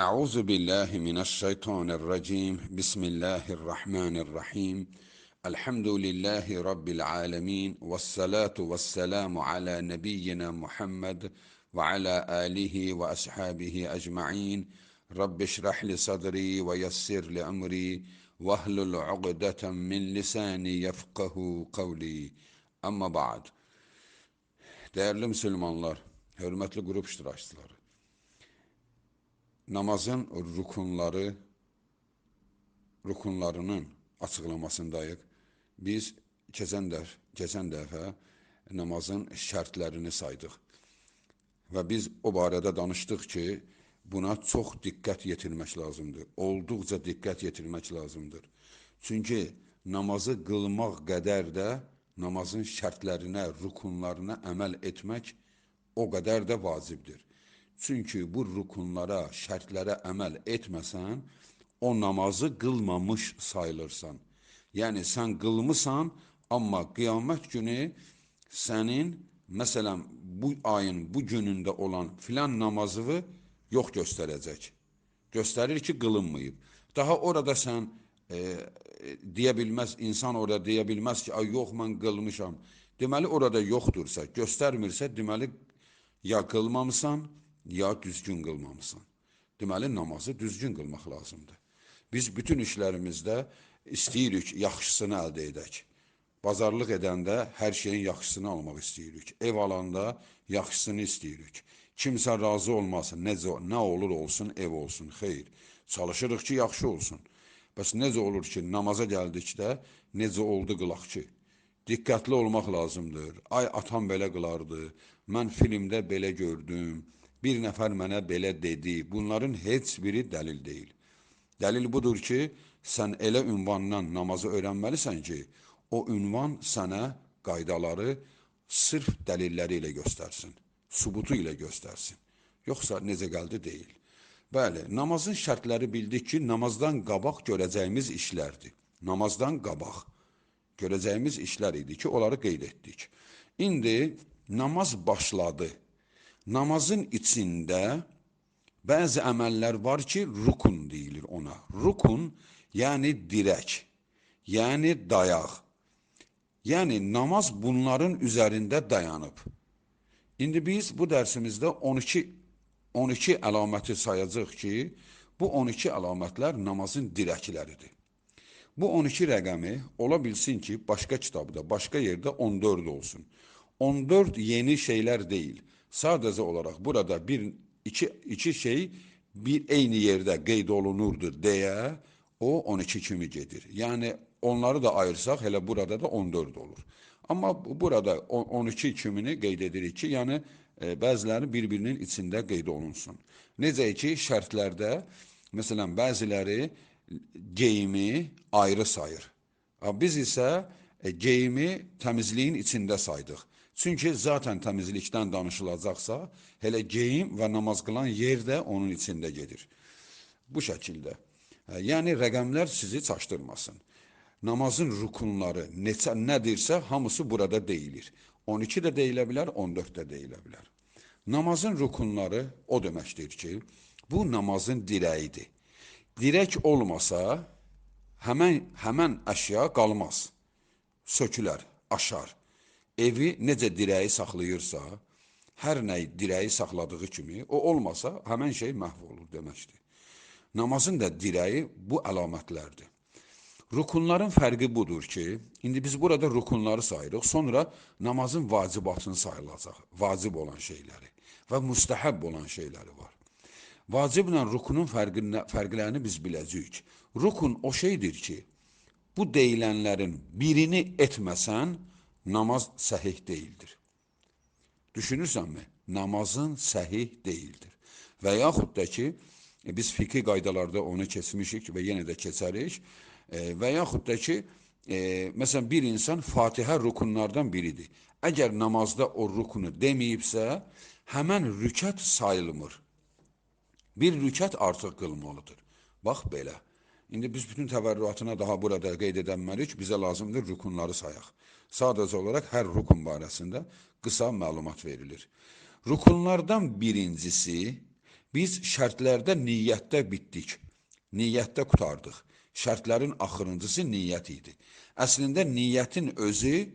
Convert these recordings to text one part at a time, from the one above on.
أعوذ بالله من الشيطان الرجيم بسم الله الرحمن الرحيم الحمد لله رب العالمين والصلاة والسلام على نبينا محمد وعلى آله وأصحابه أجمعين رب اشرح لي صدري ويسر لي أمري واhlul عقدة من lisani yefkahu kavli. Amma ba'd. Değerli Müslümanlar, hürmetli grup iştirakçıları. Namazın rukunları, rukunlarının açıklamasındayıq. Biz keçən, dəf keçən dəfə namazın şərtlərini saydıq. Və biz o barədə danışdıq ki, buna çox diqqət yetirmək lazımdır. Olduqca diqqət yetirmək lazımdır. Çünki namazı qılmaq qədər də namazın şərtlərinə, rukunlarına əməl etmək o qədər də vacibdir. Çünki bu rukunlara, şərtlərə əməl etməsən, o namazı qılmamış sayılırsan. Yəni sən qılmısan, amma qiyamət günü sənin məsələn bu ayın bu günündə olan filan namazını yox göstərəcək. Göstərir ki, qılınmayıb. Daha orada sən e, deyə bilməz, insan orada deyə bilməz ki, ay yox mən qılmışam. Deməli orada yoxdursa, göstərmirsə, deməli ya qılmamısan, ya düzgün qılmamısan. Deməli namazı düzgün qılmaq lazımdır. Biz bütün işlərimizdə istəyirik yaxşısını əldə edək. Bazarlıq edəndə hər şeyin yaxşısını almaq istəyirik. Ev alanda yaxşısını istəyirik. Kimsə razı olmasın, necə nə olur olsun, ev olsun, xeyr. Çalışırıq ki, yaxşı olsun. Bəs necə olur ki, namaza gəldikdə necə oldu qılaq ki? Diqqətli olmaq lazımdır. Ay atam belə qılardı. Mən filmdə belə gördüm. Bir nəfər mənə belə dedi. Bunların heç biri dəlil deyil. Dəlil budur ki, sən elə ünvandan namazı öyrənməlisən ki, o ünvan sənə qaydaları sırf dəlilləri ilə göstərsin subutu ilə göstərsin. Yoxsa necə gəldi deyil. Bəli, namazın şərtləri bildik ki, namazdan qabaq görəcəyimiz işlərdir. Namazdan qabaq görəcəyimiz işlər idi ki, onları qeyd etdik. İndi namaz başladı. Namazın içində bəzi əməllər var ki, rukun deyilir ona. Rukun, yəni dirək, yəni dayaq. Yəni namaz bunların üzərində dayanıb. İndi biz bu dərsimizdə 12 12 əlaməti sayacağıq ki, bu 12 əlamətlər namazın dirəkləridir. Bu 12 rəqəmi ola bilsin ki, başqa kitabda, başqa yerdə 14 olsun. 14 yeni şeylər deyil. Sadəcə olaraq burada bir iki, iki şey bir eyni yerdə qeyd olunurdur deyə o 12 kimi gedir. Yəni onları da ayırsaq elə burada da 14 olur. Amma burada 12 kimini qeyd edirik ki, yəni e, bəziləri bir-birinin içində qeyd olunsun. Necə ki, şərtlərdə, məsələn, bəziləri geyimi ayrı sayır. Biz isə e, geyimi təmizliyin içində saydıq. Çünki zaten təmizlikdən danışılacaqsa, elə geyim və namaz qılan yer də onun içində gedir. Bu şəkildə. Yəni rəqəmlər sizi çaşdırmasın namazın rukunları neçə nədirsə hamısı burada deyilir. 12 də deyilə bilər, 14 də deyilə bilər. Namazın rukunları o deməkdir ki, bu namazın dirəyidir. Dirək olmasa həmən həmən əşya qalmaz. Sökülər, aşar. Evi necə dirəyi saxlayırsa, hər nə dirəyi saxladığı kimi, o olmasa həmən şey məhv olur deməkdir. Namazın da dirəyi bu əlamətlərdir. Rukunların fərqi budur ki, indi biz burada rukunları sayırıq, sonra namazın vacibatını sayılacaq, vacib olan şeyləri və müstəhəb olan şeyləri var. Vaciblə rukunun fərqini, fərqlərini biz biləcəyik. Rukun o şeydir ki, bu deyilənlərin birini etməsən, namaz səhih deyildir. Düşünürsənmi? Namazın səhih deyildir. Və yaxud da ki, e, biz fiqhi qaydalarda onu keçmişik və yenə də keçərik. E, və yaxud da ki, e, məsələn, bir insan Fatihə rukunlardan biridir. Əgər namazda o rukunu deməyibsə, həmən rükət sayılmır. Bir rükət artıq qılmalıdır. Bax belə. İndi biz bütün təvərrüatına daha burada qeyd edənməliyik, bizə lazımdır rukunları sayaq. Sadəcə olaraq hər rukun barəsində qısa məlumat verilir. Rukunlardan birincisi Biz şərtlərdə niyyətdə bitdik. Niyyətdə qutardıq. Şərtlərin axırıncısı niyyət idi. Əslində niyyətin özü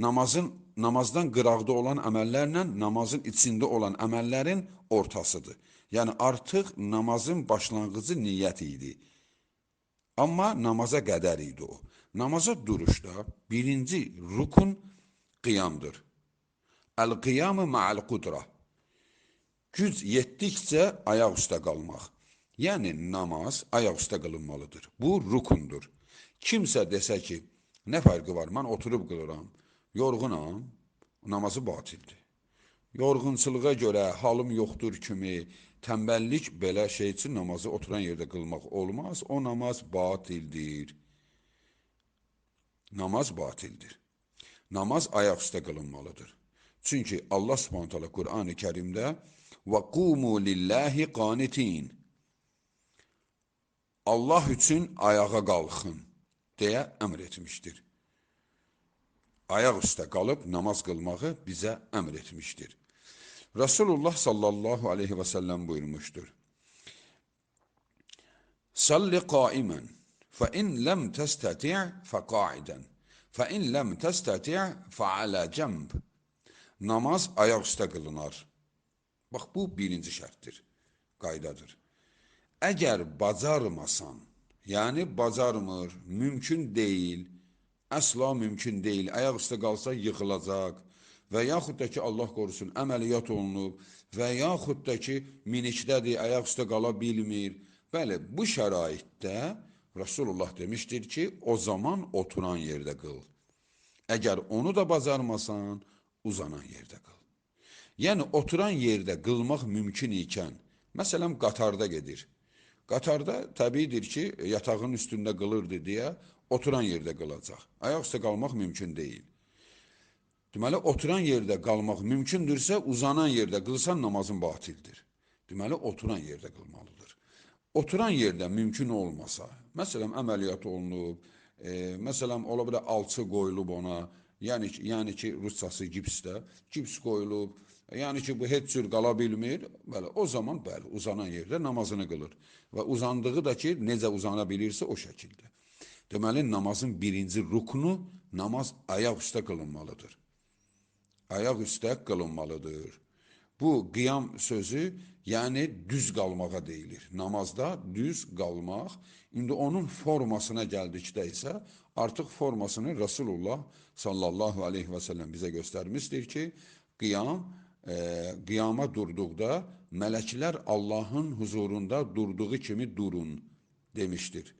namazın namazdan qıraqda olan əməllərlə namazın içində olan əməllərin ortasıdır. Yəni artıq namazın başlanğıcı niyyət idi. Amma namaza qədər idi o. Namaza duruşda birinci rukun qiyamdır. Əl-qiyamı ma'al qudra. Güc yetdikcə ayaq üstə qalmaq. Yəni namaz ayaq üstə qılınmalıdır. Bu rukundur. Kimsə desə ki, nə fərqi var? Mən oturub qılıram, yorğunam, namazı batildir. Yorğunçuluğa görə halım yoxdur kimi tənbəllik belə şey üçün namazı oturan yerdə qılmaq olmaz. O namaz batildir. Namaz batildir. Namaz ayaq üstə qılınmalıdır. Çünki Allah Subhanahu taala Qur'an-ı Kərimdə və qumu lillahi qanitin Allah üçün ayağa qalxın deyə əmr etmişdir. Ayaq üstə qalıb namaz qılmağı bizə əmr etmişdir. Resulullah sallallahu aleyhi və səlləm buyurmuşdur. Salli qaimen fe in lem testati' fe qaiden fe in lem testati' fe ala cemb. Namaz ayaq üstə qılınar. Bax bu birinci şərtdir, qaydadır. Əgər bacarmasan, yəni bacarmır, mümkün deyil, əsla mümkün deyil, ayaq üstə qalsa yıxılacaq və yaxud da ki, Allah qorusun, əməliyyat olunub və yaxud da ki, minikdədir, ayaq üstə qala bilmir. Bəli, bu şəraitdə Rasulullah demişdir ki, o zaman oturan yerdə qıl. Əgər onu da bacarmasan, uzanan yerdə qıl. Yəni, oturan yerdə qılmaq mümkün ikən, məsələn, qatarda gedir. Qatarda təbiidir ki, yatağın üstündə qılırdı deyə oturan yerdə qılacaq. Ayaq üstə qalmaq mümkün deyil. Deməli, oturan yerdə qalmaq mümkündürsə, uzanan yerdə qılsan namazın batildir. Deməli, oturan yerdə qılmalıdır. Oturan yerdə mümkün olmasa, məsələn, əməliyyat olunub, e, məsələn, ola bilər alçı qoyulub ona, yəni, yəni ki, ruscası gipsdə, gips qoyulub, Yəni ki, bu heç cür qala bilmir. Bəli, o zaman bəli, uzanan yerdə namazını qılır. Və uzandığı da ki, necə uzana bilirsə o şəkildə. Deməli, namazın birinci ruknu namaz ayaq üstə qılınmalıdır. Ayaq üstə qılınmalıdır. Bu qiyam sözü, yəni düz qalmağa deyilir. Namazda düz qalmaq. İndi onun formasına gəldikdə isə artıq formasını Rasulullah sallallahu aleyhi və səlləm bizə göstərmişdir ki, qiyam e, qiyama durduqda mələklər Allahın huzurunda durduğu kimi durun demişdir.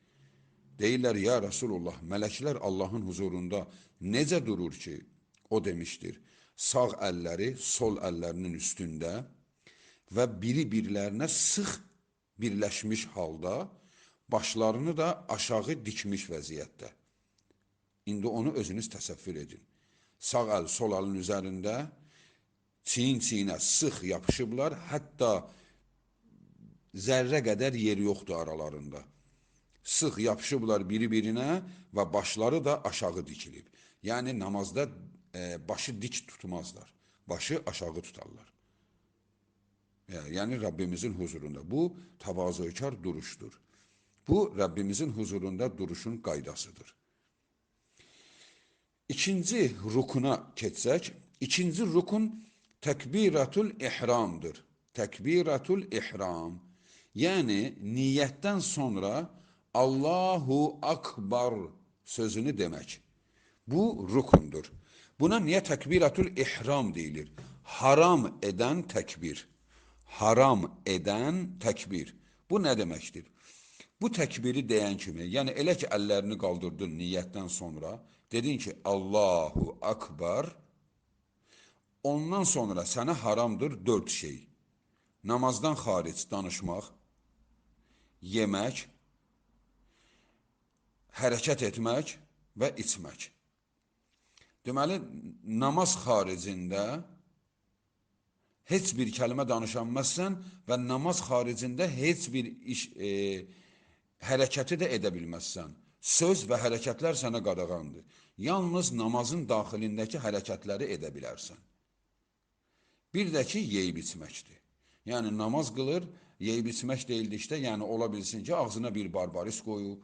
Deyirlər, ya Rasulullah, mələklər Allahın huzurunda necə durur ki? O demişdir, sağ əlləri sol əllərinin üstündə və biri birlərinə sıx birləşmiş halda, başlarını da aşağı dikmiş vəziyyətdə. İndi onu özünüz təsəvvür edin. Sağ əl sol əlin üzərində, çiyin-çiyinə sıx yapışıblar, hətta zərrə qədər yer yoxdur aralarında. Sıx yapışıblar biri-birinə və başları da aşağı dikilib. Yəni namazda e, başı dik tutmazlar. Başı aşağı tutarlar. Yəni Rəbbimizin huzurunda. Bu təvazökar duruşdur. Bu Rəbbimizin huzurunda duruşun qaydasıdır. İkinci rukuna keçsək, ikinci rukun tekbiratul ihramdır. Tekbiratul ihram. Yani niyetten sonra Allahu Akbar sözünü demek. Bu rukundur. Buna niye tekbiratul ihram deyilir? Haram eden tekbir. Haram eden tekbir. Bu ne demektir? Bu tekbiri deyən kimi, yəni elə ki əllərini qaldırdın niyyətdən sonra, dedin ki Allahu Akbar, Ondan sonra sənə haramdır dörd şey. Namazdan xaric danışmaq, yemək, hərəkət etmək və içmək. Deməli, namaz xaricində heç bir kəlmə danışanməzsən və namaz xaricində heç bir iş, e, hərəkəti də edə bilməzsən. Söz və hərəkətlər sənə qadağandır. Yalnız namazın daxilindəki hərəkətləri edə bilərsən. Bir də ki, yeyib içməkdir. Yəni, namaz qılır, yeyib içmək deyildikdə, yəni ola bilsin ki, ağzına bir barbaris qoyub,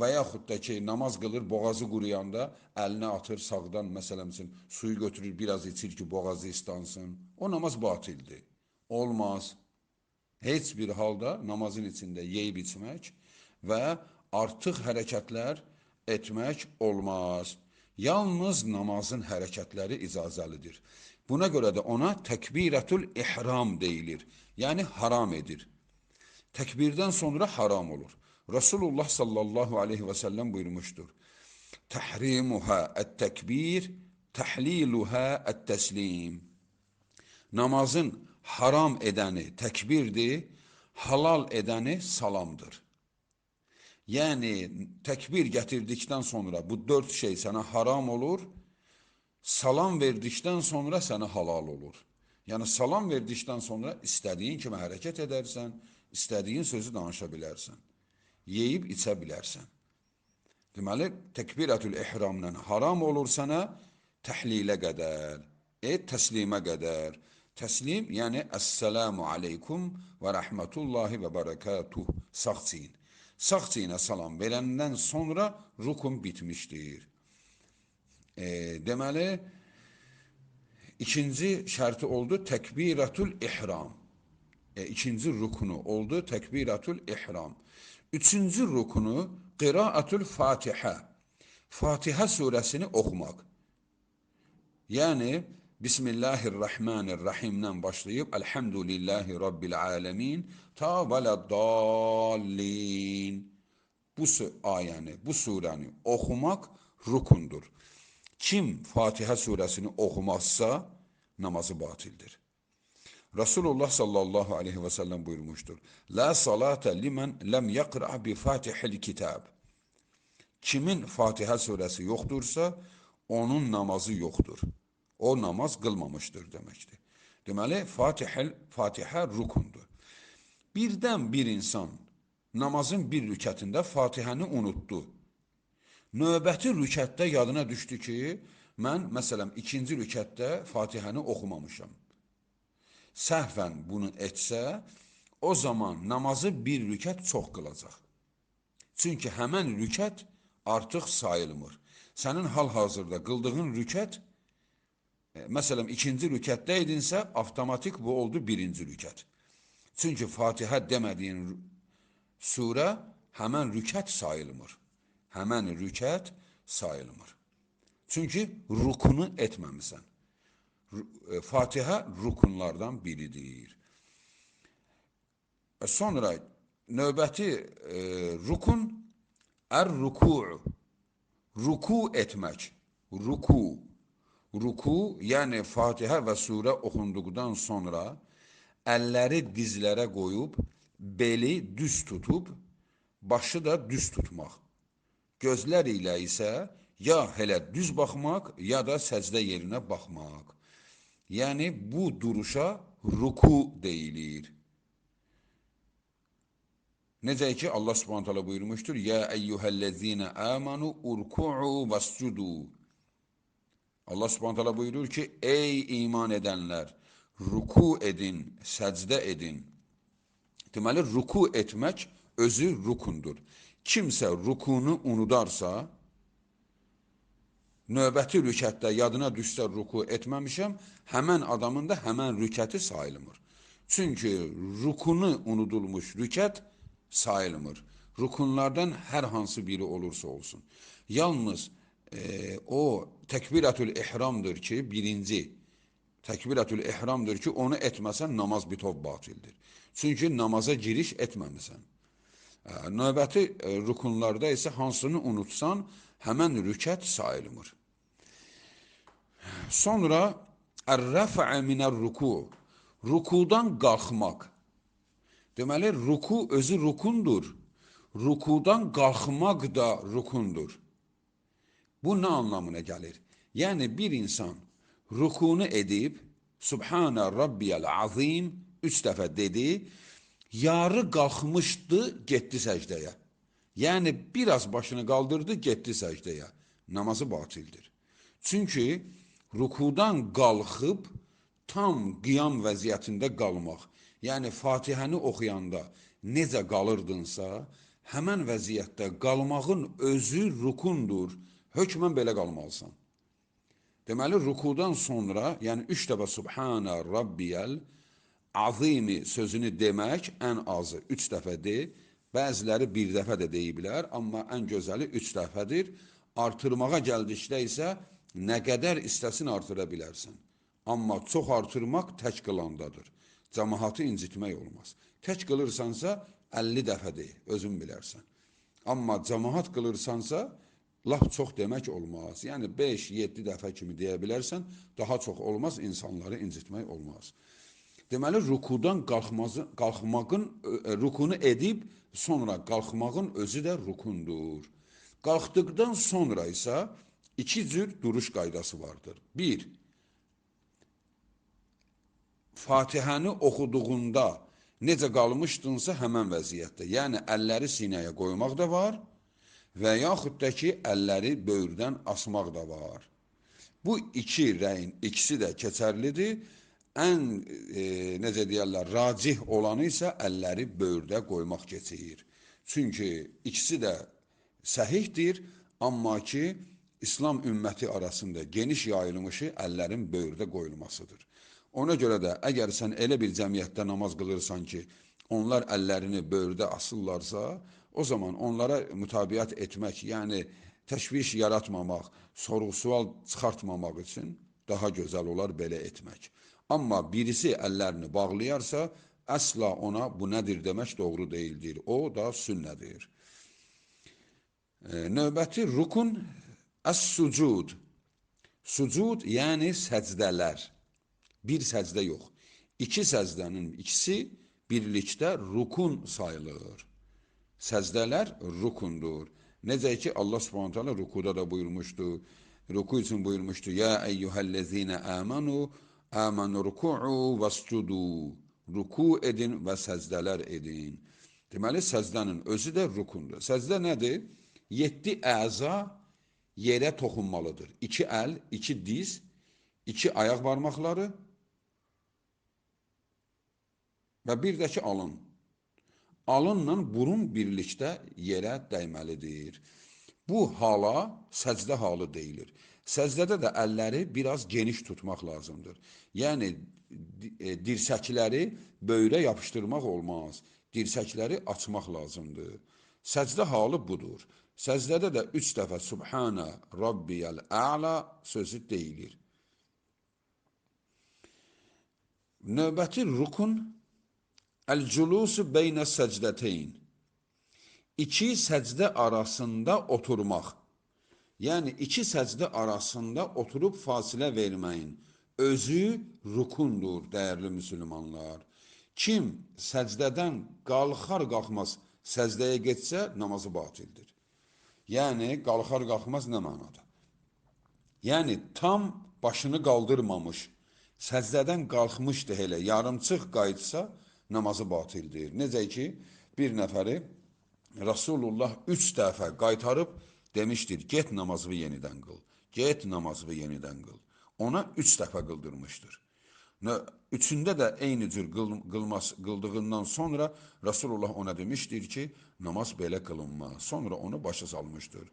və yaxud da ki, namaz qılır, boğazı quruyanda əlinə atır sağdan, məsələn üçün, suyu götürür, biraz içir ki, boğazı istansın. O namaz batildir. Olmaz. Heç bir halda namazın içində yeyib içmək və artıq hərəkətlər etmək olmaz. Yalnız namazın hərəkətləri icazəlidir. Buna görə də ona təkbirətül ihram deyilir. Yəni haram edir. Tekbirden sonra haram olur. Resulullah sallallahu aleyhi ve sellem buyurmuştur. Tahrimuha et-tekbir, tahliluha et-teslim. Namazın haram edeni tekbirdir, halal edeni salamdır. Yani tekbir getirdikten sonra bu dört şey sana haram olur, salam verdikten sonra sana halal olur. Yani salam verdikten sonra istediğin kimi hərəkət edərsən, istediğin sözü danışa bilərsən. Yeyib içə bilərsən. Deməli, təkbirətül ihramla haram olur sənə təhlilə qədər, e, təslimə qədər. Təslim, yəni Əssəlamu aleykum və rəhmətullahi və bərəkatuh sağ çiyin. Sağ çiyinə salam verəndən sonra rukun bitmişdir. E, deməli, ikinci şərti oldu təkbirətül ihram. E, ikinci rukunu oldu tekbiratul ihram. Üçüncü rukunu qiraatül Fatiha. Fatiha suresini okumak. Yani Bismillahirrahmanirrahim'den başlayıp Elhamdülillahi Rabbil alemin ta dallin. Bu ayəni, bu surəni okumak rukundur. Kim Fatiha suresini okumazsa namazı batildir. Resulullah sallallahu aleyhi ve sellem buyurmuştur. La salate limen lem yakra bi fatihil kitab. Kimin Fatiha suresi yoktursa onun namazı yoktur. O namaz kılmamıştır demektir. Deməli Fatihel Fatiha rukundur. Birdən bir insan namazın bir rükətində Fatihəni unutdu. Növbəti rükətdə yadına düşdü ki, mən məsələn ikinci rükətdə Fatihəni oxumamışam səhvən bunu etsə, o zaman namazı bir rükət çox qılacaq. Çünki həmən rükət artıq sayılmır. Sənin hal-hazırda qıldığın rükət, e, məsələn, ikinci rükətdə idinsə, avtomatik bu oldu birinci rükət. Çünki Fatihə demədiyin surə həmən rükət sayılmır. Həmən rükət sayılmır. Çünki rukunu etməmisən. E, Fatiha rukunlardan biridir. E, sonra növbəti e, rukun er-ruku' ruku etmək. Ruku. Ruku, yəni Fatiha və surə oxunduqdan sonra əlləri dizlərə qoyub, beli düz tutub, başı da düz tutmaq. Gözlər ilə isə ya hələ düz baxmaq, ya da səcdə yerinə baxmaq. Yani bu duruşa ruku deyilir. Necə ki Allah Subhanahu taala buyurmuştur: "Ya eyyuhellezine amanu urku'u vescudu." Allah Subhanahu taala buyurur ki: "Ey iman edenler, ruku edin, səcdə edin." Deməli ruku etmək özü rukundur. Kimsə rukunu unudarsa, növbəti rükətdə yadına düşsə ruku etməmişəm, həmən adamın da həmən rükəti sayılmır. Çünki rukunu unudulmuş rükət sayılmır. Rukunlardan hər hansı biri olursa olsun. Yalnız e, o təkbirətül ihramdır ki, birinci təkbirətül ihramdır ki, onu etməsən namaz bitov batildir. Çünki namaza giriş etməmisən. E, növbəti e, rukunlarda isə hansını unutsan, həmən rükət sayılmır. Sonra ər-rəfə minər-ruku. Rukudan qalxmaq. Deməli, ruku özü rukundur. Rukudan qalxmaq da rukundur. Bu nə anlamına gəlir? Yəni bir insan rukunu edib Subhana Rabbiyal Azim üç dəfə dedi, yarı qalxmışdı, getdi səcdəyə. Yəni biraz başını qaldırdı, getdi səcdəyə. Namazı batildir. Çünki rukudan qalxıb tam qiyam vəziyyətində qalmaq. Yəni Fatihəni oxuyanda necə qalırdınsa, həmən vəziyyətdə qalmağın özü rukundur. Hökmən belə qalmalısan. Deməli rukudan sonra, yəni 3 dəfə Subhana Rabbiyəl azimi sözünü demək ən azı 3 dəfə de. Bəziləri bir dəfə də deyiblər, amma ən gözəli 3 dəfədir. Artırmağa gəldikdə isə nə qədər istəsin artıra bilərsən. Amma çox artırmaq tək qılandadır. Cəmahatı incitmək olmaz. Tək qılırsansa 50 dəfə de, özün bilərsən. Amma cəmahat qılırsansa lap çox demək olmaz. Yəni 5-7 dəfə kimi deyə bilərsən, daha çox olmaz, insanları incitmək olmaz. Deməli rukudan qalxmazı, qalxmağın e, rukunu edib sonra qalxmağın özü də rukundur. Qalxdıqdan sonra isə iki cür duruş qaydası vardır. 1. Fatihəni oxuduğunda necə qalmışdınsa həmən vəziyyətdə. Yəni əlləri sinəyə qoymaq da var və yaxud da ki, əlləri böyürdən asmaq da var. Bu iki rəyin ikisi də keçərlidir. Ən e, necə deyirlər, racih olanı isə əlləri böyürdə qoymaq keçir. Çünki ikisi də səhihdir, amma ki, İslam ümməti arasında geniş yayılmışı əllərin böyürdə qoyulmasıdır. Ona görə də əgər sən elə bir cəmiyyətdə namaz qılırsan ki, onlar əllərini böyürdə asırlarsa, o zaman onlara mütabiət etmək, yəni təşviş yaratmamaq, sorğu-sual çıxartmamaq üçün daha gözəl olar belə etmək. Amma birisi əllərini bağlayarsa, əsla ona bu nədir demək doğru deyildir. O da sünnədir. E, növbəti rukun əs-sucud. Sucud yəni səcdələr. Bir səcdə yox. İki səcdənin ikisi birlikdə rukun sayılır. Səcdələr rukundur. Necə ki Allah Subhanahu taala rukuda da buyurmuşdu. Ruku üçün buyurmuşdu: "Ya eyyuhellezine amanu amanu ruku'u vescudu." Ruku edin və səzdələr edin. Deməli səzdənin özü də rukundur. Səzdə nədir? 7 əza yerə toxunmalıdır. 2 əl, 2 diz, 2 ayaq barmaqları və bir də ki alın. Alınla burun birlikdə yerə dəyməlidir. Bu hala səcdə halı deyilir. Səcdədə də əlləri biraz geniş tutmaq lazımdır. Yəni e, dirsəkləri böyrə yapışdırmaq olmaz. Dirsəkləri açmaq lazımdır. Səcdə halı budur. Səcdədə də üç dəfə Subhana Rabbiyəl Əla sözü deyilir. Növbəti rukun Əl-culusu beynə səcdəteyn. İki səcdə arasında oturmaq. Yəni iki səcdə arasında oturub fasilə verməyin. Özü rukundur, dəyərli müsəlmanlar. Kim səcdədən qalxar qalxmaz səcdəyə getsə namazı batildir. Yəni qalxar qalxmaz nə mənada? Yəni tam başını qaldırmamış, səcdədən qalxmışdı elə, yarımçıq qayıtsa namazı batildir. Necə ki, bir nəfəri Rasulullah üç dəfə qaytarıb demişdir, get namazını yenidən qıl, get namazını yenidən qıl. Ona üç dəfə qıldırmışdır. Üçündə də eyni cür qıl, qılmaz, qıldığından sonra Rasulullah ona demişdir ki, namaz belə qılınmaz. Sonra onu başa salmışdır.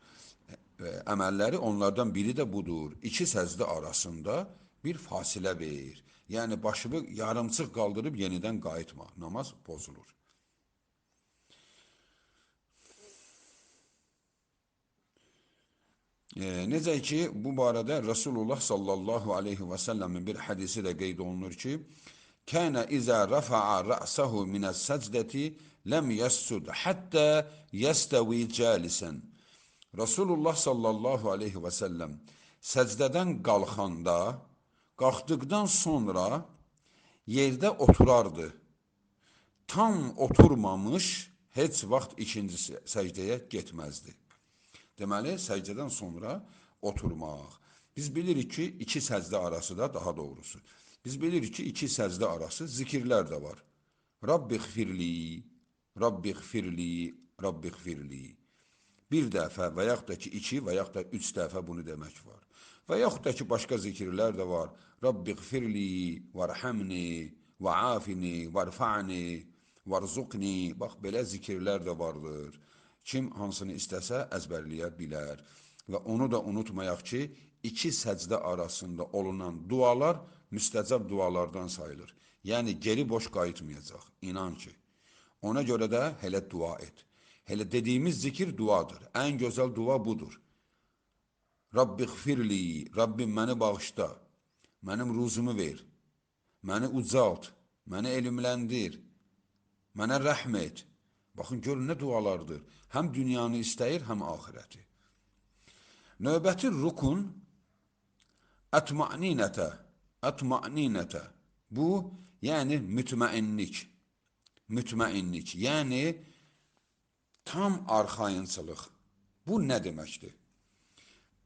Əməlləri onlardan biri də budur. İki səzdə arasında bir fasilə verir. Yəni başını yarımçıq qaldırıb yenidən qayıtma. Namaz pozulur. E, necə ki, bu barədə Rasulullah sallallahu aleyhi və səlləmin bir hədisi də qeyd olunur ki, Kənə izə rəfa'a rə'səhu minəs səcdəti ləm yəssud həttə yəstəvi cəlisən. Rasulullah sallallahu aleyhi və səlləm səcdədən qalxanda qalxdıqdan sonra yerdə oturardı. Tam oturmamış heç vaxt ikinci səcdəyə getməzdi. Deməli, səcdədən sonra oturmaq. Biz bilirik ki, iki səcdə arası da daha doğrusu. Biz bilirik ki, iki səcdə arası zikirlər də var. Rabbi xfirli, Rabbi xfirli, Rabbi xfirli. Bir dəfə və yaxud da ki, iki və yaxud da üç dəfə bunu demək var. Və yaxud da ki, başqa zikirlər də var. Rabbi xfirli, vərhəmni, və afini, vərfa'ni, vərzuqni. Bax, belə zikirlər də vardır. Kim hansını istəsə əzbərləyə bilər. Və onu da unutmayaq ki, iki səcdə arasında olunan dualar müstəcəb dualardan sayılır. Yəni, geri boş qayıtmayacaq. İnan ki. Ona görə də hələ dua et. Hələ dediyimiz zikir duadır. Ən gözəl dua budur. Rabbi xfirli, Rabbim məni bağışla, mənim ruzumu ver, məni ucalt, məni elmləndir, mənə rəhm et. Baxın, görün nə dualardır. Həm dünyanı istəyir, həm ahirəti. Növbəti rukun ətmaninətə, ətmaninətə. Bu, yəni mütməinlik. Mütməinlik, yəni tam arxayınçılıq. Bu nə deməkdir?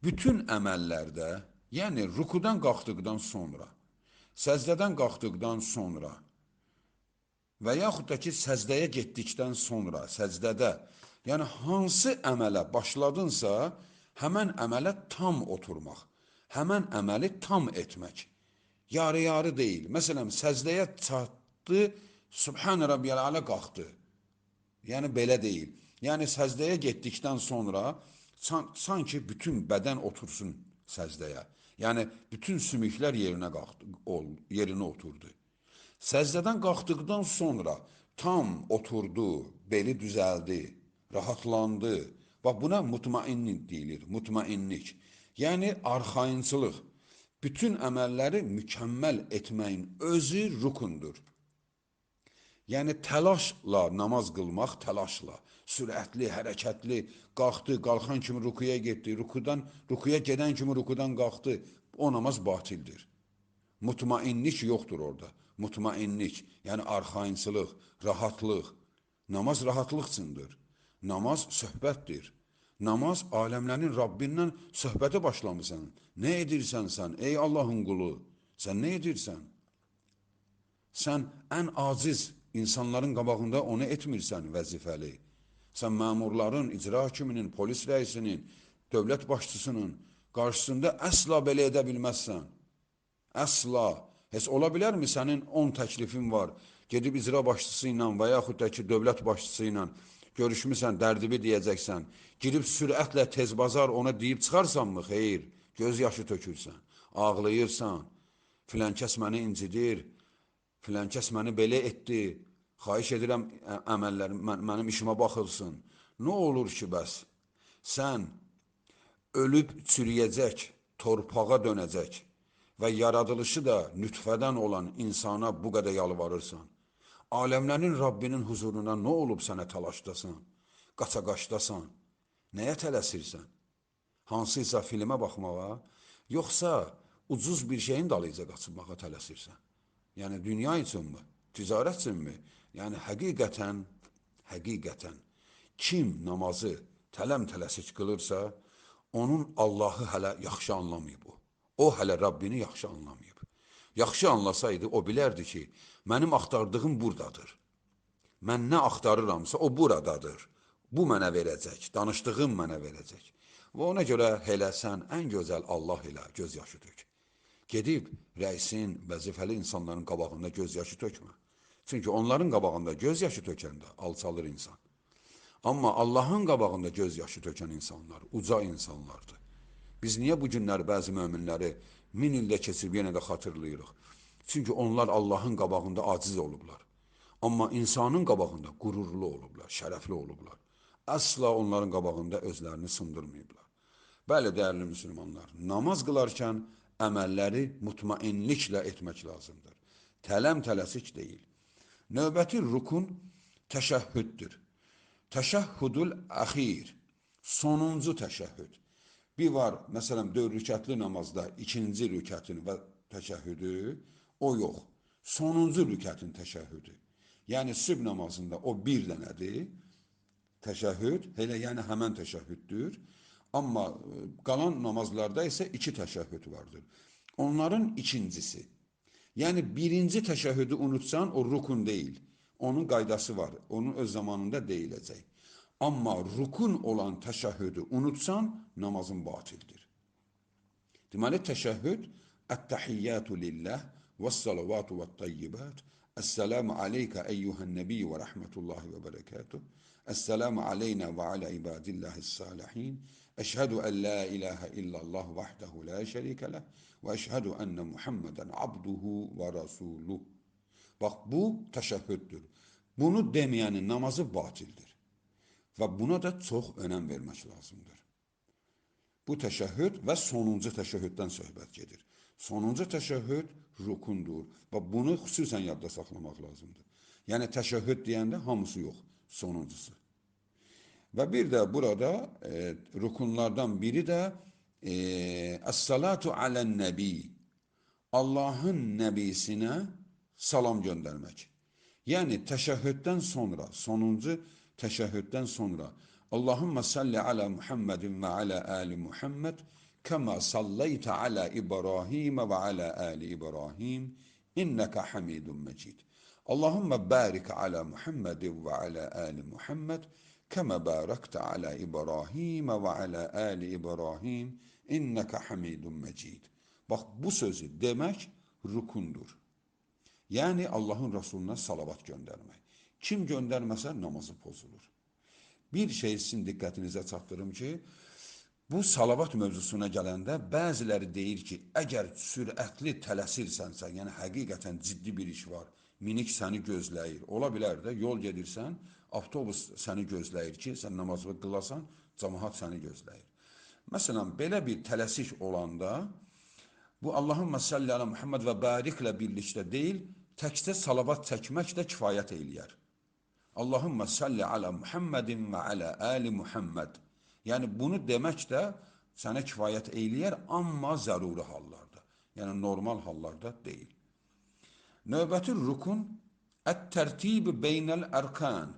Bütün əməllərdə, yəni rukudan qalxdıqdan sonra, səzdədən qalxdıqdan sonra və yaxud da ki, səzdəyə getdikdən sonra, səzdədə, yəni hansı əmələ başladınsa, həmən əmələ tam oturmaq, həmən əməli tam etmək. Yarı-yarı deyil. Məsələn, səzdəyə çatdı, Subhan Rabbiyəl Alə qalxdı. Yəni belə deyil. Yəni səzdəyə getdikdən sonra san sanki bütün bədən otursun səzdəyə. Yəni bütün sümüklər yerinə qalxdı, ol, yerinə oturdu. Səzdədən qalxdıqdan sonra tam oturdu, beli düzəldi, rahatlandı. Bax buna mutmainlik deyilir, mutmainlik. Yəni arxayınçılıq. Bütün əməlləri mükəmməl etməyin özü rukundur. Yəni təlaşla namaz qılmaq, təlaşla, sürətli, hərəkətli, qalxdı, qalxan kimi rukuya getdi, rukudan rukuya gedən kimi rukudan qalxdı, o namaz batildir. Mutmainlik yoxdur orada. Mutmainlik, yəni arxayınçılıq, rahatlıq. Namaz rahatlıq üçündür. Namaz söhbətdir. Namaz aləmlərin Rabbindən söhbətə başlamısan. Nə edirsən sən, ey Allahın qulu? Sən nə edirsən? Sən ən aciz insanların qabağında onu etmirsən vəzifəli. Sən məmurların, icra hakiminin, polis rəisinin, dövlət başçısının qarşısında əsla belə edə bilməzsən. Əsla. Heç ola bilərmi sənin 10 təklifin var, gedib icra başçısı ilə və yaxud da ki, dövlət başçısı ilə görüşmüsən, dərdibi deyəcəksən, girib sürətlə tez bazar ona deyib çıxarsanmı? Xeyr, göz yaşı tökürsən, ağlayırsan, filan kəs məni incidir, filan kəs məni belə etdi, xahiş edirəm əməllərim, mən, mənim işimə baxılsın. Nə olur ki, bəs? Sən ölüb çürüyəcək, torpağa dönəcək və yaradılışı da nütfədən olan insana bu qədər yalvarırsan. Aləmlərin Rabbinin huzuruna nə olub sənə təlaşdasan, qaça-qaçdasan, nəyə tələsirsən? Hansıysa filmə baxmağa, yoxsa ucuz bir şeyin dalıyca qaçınmağa tələsirsən? Yəni dünya üçünmü, ticarət üçünmü? Yəni həqiqətən, həqiqətən kim namazı tələm-tələsik qılırsa, onun Allahı hələ yaxşı anlamayıb o. O hələ Rabbini yaxşı anlamayıb. Yaxşı anlasaydı o bilərdi ki, mənim axtardığım buradadır. Mən nə axtarıramsa o buradadır. Bu mənə verəcək, danışdığım mənə verəcək. Və ona görə elə sən ən gözəl Allah ilə göz yaşı tök. Gedib rəisin, vəzifəli insanların qabağında göz yaşı tökmə. Çünki onların qabağında göz yaşı tökəndə alçalır insan. Amma Allahın qabağında göz yaşı tökən insanlar uca insanlardır. Biz niyə bu günlər bəzi möminləri min ildə keçib yenə də xatırlayırıq? Çünki onlar Allahın qabağında aciz olublar. Amma insanın qabağında qürurlu olublar, şərəfli olublar. Əsla onların qabağında özlərini sındırmayıblar. Bəli, dəyərli müsəlmanlar, namaz qılarkən əməlləri mutmainliklə etmək lazımdır. Tələm-tələsik deyil. Növbəti rukun təşəhhüddür. Təşəhhüdül əxir, sonuncu təşəhhüd. Bir var, məsələn, dörd rükətli namazda ikinci rükətin və təşəhhüdü, o yox. Sonuncu rükətin təşəhhüdü. Yəni, süb namazında o bir dənədir, təşəhhüd, elə yəni həmən təşəhhüddür. Amma e, qalan namazlarda isə iki təşəhhüd vardır. Onların ikincisi, Yəni birinci təşəhhüdü unutsan, o rukun deyil. Onun qaydası var. Onun öz zamanında deyiləcək. Amma rukun olan təşəhhüdü unutsan, namazın batildir. Deməli təşəhhüd Ət-təhiyyatu lillah və-salavatu və-tayyibat Esselamu aleyke eyyühen nebiyyü ve rahmetullahi ve berekatuh. Esselamu aleyna ve ala ibadillahi salihin. Eşhedü en la ilahe illallah vahdehu la şerike leh ve eşhedü enne Muhammeden abduhu ve rasuluh. Bak bu təşəhhüddür. Bunu deməyənin namazı batildir. Və buna da çox önəm vermək lazımdır. Bu təşəhhüd və sonuncu təşəhhüddən söhbət gedir. Sonuncu təşəhhüd rukundur və bunu xüsusən yadda saxlamaq lazımdır. Yəni təşəhhüd deyəndə hamısı yox, sonuncusu. Və bir də burada e, rukunlardan biri də e, Əs-salatu alən nəbi. Allahın nəbisinə salam göndermek. Yani teşehhütten sonra, sonuncu teşehhütten sonra Allahümme salli ala Muhammedin ve ala ali Muhammed kema sallayte ala İbrahim ve ala ali İbrahim inneke hamidun mecid. Allahümme barik ala Muhammedin ve ala ali Muhammed kema barakte ala İbrahim ve ala ali İbrahim inneke hamidun mecid. Bak bu sözü demek rukundur. Yəni Allahın Rəsuluna salavat göndərmək. Kim göndərməsə namazı pozulur. Bir şey sizin diqqətinizə çatdırım ki, bu salavat mövzusuna gələndə bəziləri deyir ki, əgər sürətli tələsirsənsə, yəni həqiqətən ciddi bir iş var, minik səni gözləyir. Ola bilər də yol gedirsən, avtobus səni gözləyir ki, sən namazı qılasan, cəmaət səni gözləyir. Məsələn, belə bir tələsik olanda bu Allahümme salli ala Muhammed və bariklə birlikdə deyil, tekste salavat çekmek de kifayət eləyər. Allahümme salli ala Muhammedin ve ala ali Muhammed. Yani bunu demək də sənə kifayət eləyər, amma zəruri hallarda. Yəni normal hallarda deyil. Növbəti rukun ət-tərtib beynəl ərkan.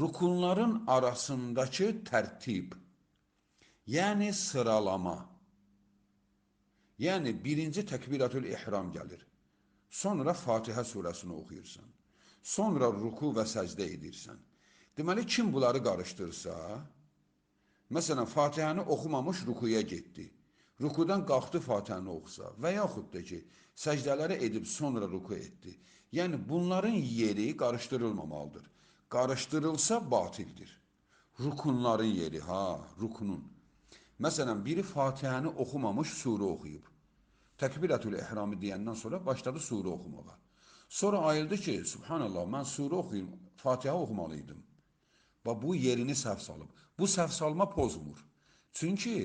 Rukunların arasındakı tərtib. Yəni sıralama. Yəni birinci təkbiratül ihram gəlir. Sonra Fatihə surəsini oxuyursan. Sonra ruku və səcdə edirsən. Deməli kim bunları qarışdırsa, məsələn Fatihəni oxumamış rukuya getdi. Rukudan qalxdı Fatihəni oxusa və yaxud da ki, səcdələri edib sonra ruku etdi. Yəni bunların yeri qarışdırılmamalıdır. Qarışdırılsa batildir. Rukunların yeri, ha, rukunun. Məsələn, biri Fatihəni oxumamış surə oxuyub. Tekbiratül ihramı deyəndən sonra başladı surə oxumağa. Sonra ayıldı ki, subhanallah, mən surə oxuyum, Fatiha oxumalıydım. Və bu yerini səhv salıb. Bu səhv salma pozmur. Çünki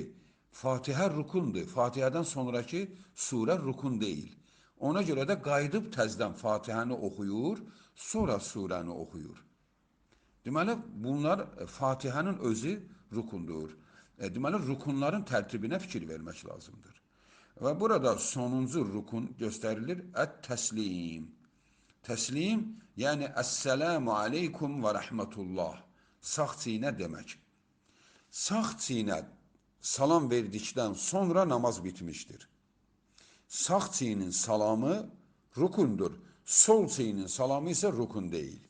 Fatihə rukundur. Fatihədən sonraki surə rukun deyil. Ona görə də qayıdıb təzdən Fatihəni oxuyur, sonra surəni oxuyur. Deməli, bunlar Fatihənin özü rukundur. E, deməli, rukunların tərtibinə fikir vermək lazımdır. Ve burada sonuncu rukun gösterilir. Et-teslim. Teslim yani Esselamu aleykum ve rahmetullah. Sağ çiğne demek. Sağ çiğne salam verdikten sonra namaz bitmiştir. Sağ çiğnin salamı rukundur. Sol çiğnin salamı ise rukun değil.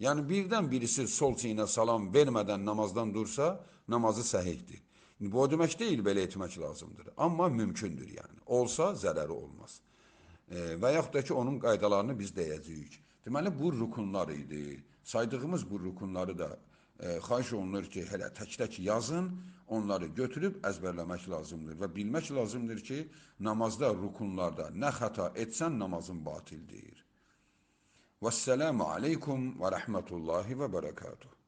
Yani birden birisi sol çiğne salam vermeden namazdan dursa namazı sahihtir. Bu o demək deyil, belə etmək lazımdır. Amma mümkündür yəni. Olsa zərəri olmaz. Və yaxud da ki, onun qaydalarını biz deyəcəyik. Deməli, bu rukunlar idi. Saydığımız bu rukunları da e, xahiş olunur ki, hələ tək-tək yazın, onları götürüb əzbərləmək lazımdır və bilmək lazımdır ki, namazda, rukunlarda nə xəta etsən namazın batildir. Vəssalamu aleykum və rəhmətullahi və bərəkatuhu.